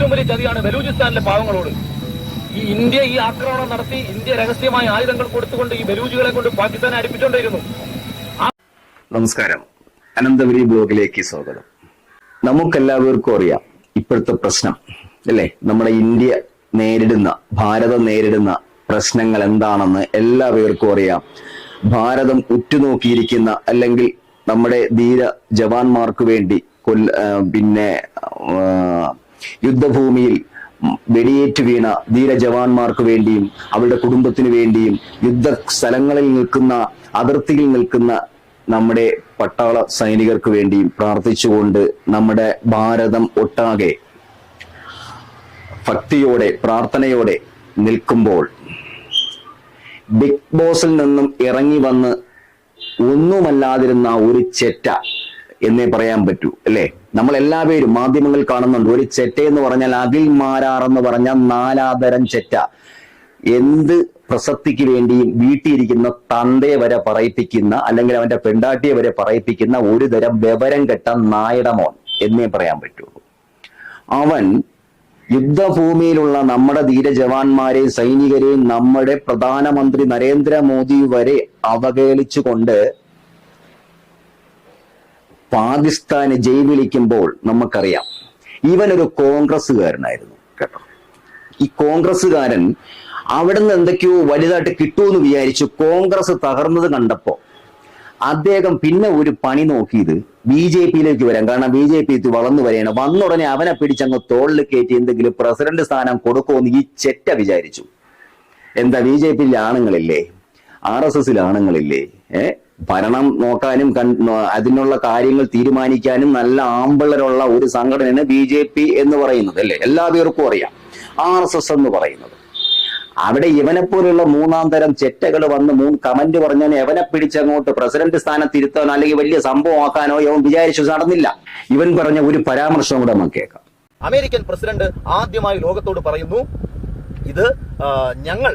ഏറ്റവും വലിയ ചതിയാണ് ബലൂചിസ്ഥാനിലെ പാവങ്ങളോട്. ഈ ഇന്ത്യ ഈ ആക്രമണം നടത്തി ഇന്ത്യ രഹസ്യമായ ആയുധങ്ങൾ കൊടുത്തുകൊണ്ട് ഈ ബലൂജുകളെ കൊണ്ട് പാകിസ്ഥാനെ അടുപ്പിച്ചുകൊണ്ടിരുന്നു നമസ്കാരം. അനന്തപുരി ബ്ലോഗിലേക്ക് സ്വാഗതം. നമുക്കെല്ലാവർക്കും അറിയാം ഇപ്പോഴത്തെ പ്രശ്നം അല്ലേ? നമ്മുടെ ഇന്ത്യ നേരിടുന്ന ഭാരതം നേരിടുന്ന പ്രശ്നങ്ങൾ എന്താണെന്ന് എല്ലാവർക്കും അറിയാം. ഭാരതം ഉറ്റുനോക്കിയിരിക്കുന്ന അല്ലെങ്കിൽ നമ്മുടെ ധീര ജവാന്മാർക്ക് വേണ്ടി കൊല്ല പിന്നെ യുദ്ധഭൂമിയിൽ വെടിയേറ്റ് വീണ ധീര ജവാന്മാർക്ക് വേണ്ടിയും അവരുടെ കുടുംബത്തിന് വേണ്ടിയും യുദ്ധ സ്ഥലങ്ങളിൽ നിൽക്കുന്ന അതിർത്തിയിൽ നിൽക്കുന്ന നമ്മുടെ പട്ടാള സൈനികർക്ക് വേണ്ടിയും പ്രാർത്ഥിച്ചുകൊണ്ട് നമ്മുടെ ഭാരതം ഒട്ടാകെ ഭക്തിയോടെ പ്രാർത്ഥനയോടെ നിൽക്കുമ്പോൾ ബിഗ് ബോസിൽ നിന്നും ഇറങ്ങി വന്ന് ഒന്നുമല്ലാതിരുന്ന ഒരു ചെറ്റ എന്നേ പറയാൻ പറ്റൂ അല്ലേ? നമ്മൾ എല്ലാവരും മാധ്യമങ്ങൾ കാണുന്നുണ്ട്. ഒരു ചെറ്റ എന്ന് പറഞ്ഞാൽ അതിൽ മാരാർ എന്ന് പറഞ്ഞാൽ നാലാതരം ചെറ്റ. എന്ത് പ്രസക്തിക്ക് വേണ്ടിയും വീട്ടിയിരിക്കുന്ന തന്തയെ വരെ പറയിപ്പിക്കുന്ന അല്ലെങ്കിൽ അവന്റെ പെണ്ടാട്ടിയെ വരെ പറയിപ്പിക്കുന്ന ഒരു തരം വിവരം കെട്ട നായടമോൻ എന്നേ പറയാൻ പറ്റുള്ളൂ അവൻ യുദ്ധഭൂമിയിലുള്ള നമ്മുടെ ധീര ജവാന്മാരെയും സൈനികരെയും നമ്മുടെ പ്രധാനമന്ത്രി നരേന്ദ്രമോദി വരെ അവഹേളിച്ചുകൊണ്ട് പാകിസ്ഥാന് ജയ് വിളിക്കുമ്പോൾ നമുക്കറിയാം. ഒരു കോൺഗ്രസ്സുകാരനായിരുന്നു കേട്ടോ. ഈ കോൺഗ്രസ്സുകാരൻ അവിടുന്ന് എന്തൊക്കെയോ വലുതായിട്ട് കിട്ടുമെന്ന് വിചാരിച്ചു കോൺഗ്രസ് തകർന്നത് കണ്ടപ്പോ അദ്ദേഹം പിന്നെ ഒരു പണി നോക്കിയത് ബി ജെ പിയിലേക്ക് വരാം കാരണം ബി ജെ പി വളർന്നു വരികയാണ്. വന്ന ഉടനെ അവനെ പിടിച്ചങ്ങ് തോളിൽ കയറ്റി എന്തെങ്കിലും പ്രസിഡന്റ് സ്ഥാനം കൊടുക്കുമെന്ന് ഈ ചെറ്റ വിചാരിച്ചു. എന്താ ബി ജെ പിയിലെ ആണുങ്ങളില്ലേ? ആർ എസ് എസിലെ ആണുങ്ങളില്ലേ? ഏ? ഭരണം നോക്കാനും അതിനുള്ള കാര്യങ്ങൾ തീരുമാനിക്കാനും നല്ല ആമ്പിളരുള്ള ഒരു സംഘടനയാണ് ബി ജെ പി എന്ന് പറയുന്നത് അല്ലേ? എല്ലാവർക്കും അറിയാം. ആർ എസ് എസ് എന്ന് പറയുന്നത്. അവിടെ ഇവനെ പോലെയുള്ള മൂന്നാം തരം ചെറ്റകൾ വന്ന് മൂന്ന് കമന്റ് പറഞ്ഞാൽ എവനെ പിടിച്ചങ്ങോട്ട് പ്രസിഡന്റ് സ്ഥാനത്ത് ഇരുത്താനോ അല്ലെങ്കിൽ വലിയ സംഭവമാക്കാനോ ഇവൻ വിചാരിച്ചു നടന്നില്ല. ഇവൻ പറഞ്ഞ ഒരു പരാമർശം കൂടെ നമുക്ക് കേൾക്കാം. അമേരിക്കൻ പ്രസിഡന്റ് ആദ്യമായി ലോകത്തോട് പറയുന്നു ഇത് ഞങ്ങൾ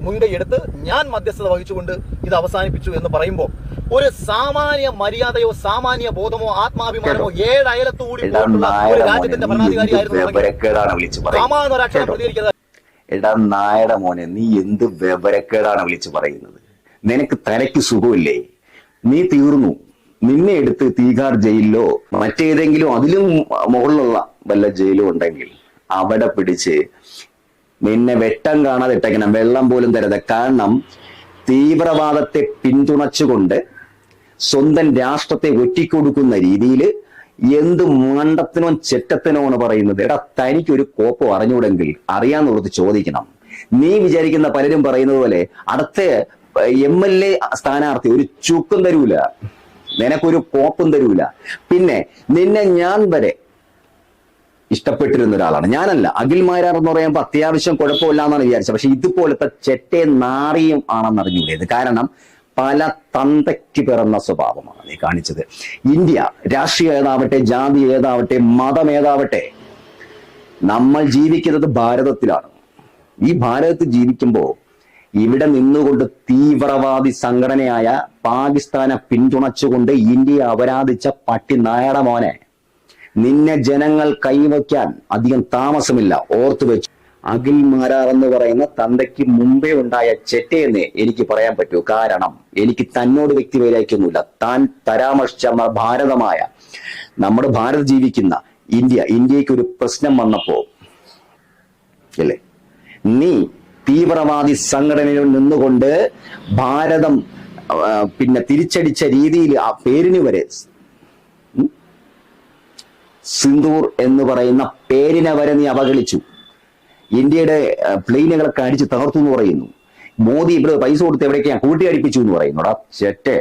മുൻകൈയെടുത്ത് ഞാൻ മധ്യസ്ഥത വഹിച്ചുകൊണ്ട് ഇത് അവസാനിപ്പിച്ചു എന്ന് പറയുമ്പോൾ ഒരു സാമാന്യ മര്യാദയോ സാമാന്യ ബോധമോ ആത്മാഭിമാനമോ ഏഴ് ഒരു നായട മോനെ രാജ്യത്തിന്റെ ഭരണാധികാരിയായിരുന്നു? പ്രതികരിക്കുന്നത് എടാ മോനെ നീ എന്ത് വിവരക്കേടാണ് വിളിച്ചു പറയുന്നത്? നിനക്ക് തലയ്ക്ക് സുഖമില്ലേ? നീ തീർന്നു. നിന്നെ എടുത്ത് തീഹാർ ജയിലിലോ മറ്റേതെങ്കിലും അതിലും മുകളിലുള്ള വല്ല ജയിലോ ഉണ്ടെങ്കിൽ അവിടെ പിടിച്ച് നിന്നെ വെട്ടം കാണാതെ ഇട്ടേക്കണം വെള്ളം പോലും തരത് കാരണം തീവ്രവാദത്തെ പിന്തുണച്ചുകൊണ്ട് സ്വന്തം രാഷ്ട്രത്തെ ഒറ്റിക്കൊടുക്കുന്ന രീതിയിൽ എന്ത് മണ്ടത്തിനോ ചെറ്റത്തിനോ എന്ന് പറയുന്നത്. എടാ തനിക്ക് ഒരു കോപ്പം അറിഞ്ഞൂടെങ്കിൽ അറിയാന്നുള്ളത് ചോദിക്കണം. നീ വിചാരിക്കുന്ന പലരും പറയുന്നത് പോലെ അടുത്ത എം എൽ എ സ്ഥാനാർത്ഥി ഒരു ചുക്കും തരൂല. നിനക്കൊരു കോപ്പും തരൂല. പിന്നെ നിന്നെ ഞാൻ വരെ ഇഷ്ടപ്പെട്ടിരുന്ന ഒരാളാണ് ഞാനല്ല. അഖിൽ മാരാർ എന്ന് പറയുമ്പോൾ അത്യാവശ്യം കുഴപ്പമില്ല എന്നാണ് വിചാരിച്ചത്. പക്ഷെ ഇതുപോലത്തെ ചെറ്റേ നാറിയും ആണെന്ന് അറിഞ്ഞൂടേത്. കാരണം പല തന്തയ്ക്ക് പിറന്ന സ്വഭാവമാണ് നീ കാണിച്ചത്. ഇന്ത്യ രാഷ്ട്രീയ ഏതാവട്ടെ ജാതി ഏതാവട്ടെ മതം ഏതാവട്ടെ നമ്മൾ ജീവിക്കുന്നത് ഭാരതത്തിലാണ്. ഈ ഭാരതത്തിൽ ജീവിക്കുമ്പോൾ ഇവിടെ നിന്നുകൊണ്ട് തീവ്രവാദി സംഘടനയായ പാകിസ്ഥാനെ പിന്തുണച്ചുകൊണ്ട് ഇന്ത്യയെ അപരാധിച്ച പട്ടി നായട മോനെ നിന്നെ ജനങ്ങൾ കൈവയ്ക്കാൻ അധികം താമസമില്ല. ഓർത്തു വെച്ചു. അഖിൽ മാരാർ എന്ന് പറയുന്ന തന്തയ്ക്ക് മുമ്പേ ഉണ്ടായ ചെറ്റയെന്ന് എനിക്ക് പറയാൻ പറ്റൂ. കാരണം എനിക്ക് തന്നോട് വ്യക്തി വൈരാഗ്യമൊന്നുമില്ല. താൻ പരാമർശിച്ച ഭാരതമായ നമ്മുടെ ഭാരത് ജീവിക്കുന്ന ഇന്ത്യ ഇന്ത്യയ്ക്ക് ഒരു പ്രശ്നം വന്നപ്പോ അല്ലേ? നീ തീവ്രവാദി സംഘടനയിൽ നിന്നുകൊണ്ട് ഭാരതം പിന്നെ തിരിച്ചടിച്ച രീതിയിൽ ആ പേരിന് വരെ സിന്ദൂർ എന്ന് പറയുന്ന പേരിനെ വരെ നീ അവഗണിച്ചു. ഇന്ത്യയുടെ പ്ലെയിനുകളൊക്കെ അടിച്ച് തകർത്തു എന്ന് പറയുന്നു. മോദി ഇവിടെ പൈസ കൊടുത്ത് എവിടേക്കാ കൂട്ടിയടിപ്പിച്ചു എന്ന് പറയുന്നുടാ ചെറ്റെ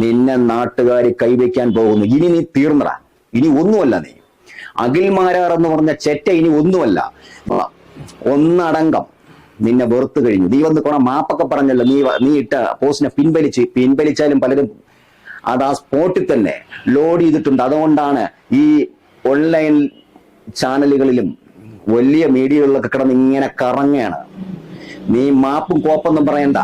നിന്നെ നാട്ടുകാർ കൈവയ്ക്കാൻ പോകുന്നു. ഇനി നീ തീർന്നടാ. ഇനി ഒന്നുമല്ല നീ. അഖിൽ മാരാർ എന്ന് പറഞ്ഞ ചെറ്റ ഇനി ഒന്നുമല്ല. ഒന്നടങ്കം നിന്നെ വെറുത്തു കഴിഞ്ഞു. നീ വന്ന് കൊണ മാപ്പൊക്കെ പറഞ്ഞല്ലോ. നീ നീ ഇട്ട പോസ്റ്റിനെ പിൻവലിച്ച് പിൻവലിച്ചാലും പലരും അത് ആ സ്പോട്ടിൽ തന്നെ ലോഡ് ചെയ്തിട്ടുണ്ട്. അതുകൊണ്ടാണ് ഈ ഓൺലൈൻ ചാനലുകളിലും വലിയ മീഡിയകളിലൊക്കെ കിടന്ന് ഇങ്ങനെ കറങ്ങുകയാണ് നീ മാപ്പും കോപ്പൊന്നും പറയണ്ട.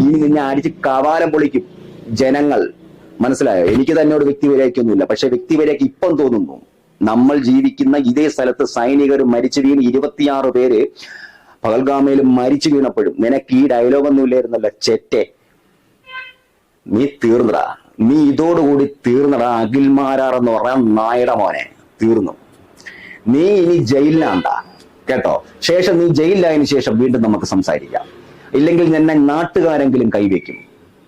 നീ നിന്നെ അടിച്ച് കവാലം പൊളിക്കും. ജനങ്ങൾ. മനസ്സിലായോ? എനിക്ക് തന്നോട് വ്യക്തി വരയ്ക്കൊന്നുമില്ല പക്ഷെ വ്യക്തി വരയ്ക്ക് ഇപ്പം തോന്നുന്നു. നമ്മൾ ജീവിക്കുന്ന ഇതേ സ്ഥലത്ത് സൈനികർ മരിച്ചു വീണ് ഇരുപത്തിയാറ് പേര് പകൽഗാമയിലും മരിച്ചു വീണപ്പോഴും. നിനക്ക് ഈ ഡയലോഗൊന്നും ഇല്ലായിരുന്നല്ലോ ചെറ്റെ. നീ തീർന്നടാ. നീ ഇതോടുകൂടി തീർന്നടാ അഖിൽമാരാർ എന്ന് പറഞ്ഞ നായയുടെ മോനെ. തീർന്നു. നീ ഇനി ജയിലിലാണ്ട. കേട്ടോ? ശേഷം നീ ജയിലിലായതിനു ശേഷം വീണ്ടും നമുക്ക് സംസാരിക്കാം. ഇല്ലെങ്കിൽ ഞാൻ നാട്ടുകാരെങ്കിലും കൈവയ്ക്കും.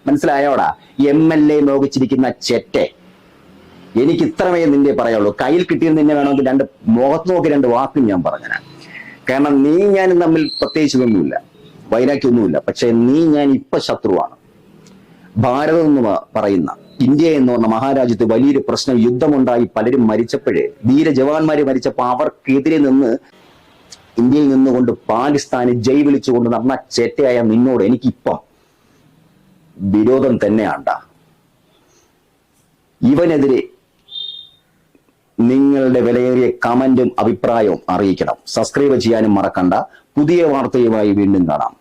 മനസ്സിലായോടാ? എം എൽ എ നോക്കിച്ചിരിക്കുന്ന ചെറ്റെ. എനിക്ക് ഇത്രമേ നിന്റെ പറയുള്ളൂ കയ്യിൽ കിട്ടിയത് നിന്നെ വേണമെങ്കിൽ രണ്ട് മുഖത്ത് നോക്കി രണ്ട് വാക്കും ഞാൻ പറഞ്ഞുതരാം. കാരണം നീ ഞാനും തമ്മിൽ പ്രത്യേകിച്ചതൊന്നുമില്ല. വൈരാഗ്യമൊന്നുമില്ല. പക്ഷെ നീ ഞാൻ ഇപ്പൊ ശത്രുവാണ്. ഭാരതം എന്ന് പറയുന്ന ഇന്ത്യ എന്ന് പറഞ്ഞ മഹാരാജ്യത്ത് വലിയൊരു പ്രശ്നം യുദ്ധമുണ്ടായി. പലരും മരിച്ചപ്പോഴേ ധീര ജവാന്മാര് മരിച്ചപ്പോൾ അവർക്കെതിരെ നിന്ന് ഇന്ത്യയിൽ നിന്നുകൊണ്ട് പാകിസ്ഥാന് ജയ് വിളിച്ചുകൊണ്ട് നടന്ന ചേറ്റയായ നിന്നോട് എനിക്കിപ്പം വിരോധം തന്നെയാണ്ട. ഇവനെതിരെ നിങ്ങളുടെ വിലയേറിയ കമന്റും അഭിപ്രായവും അറിയിക്കണം. സബ്സ്ക്രൈബ് ചെയ്യാനും മറക്കണ്ട. പുതിയ വാർത്തയുമായി വീണ്ടും കാണാം.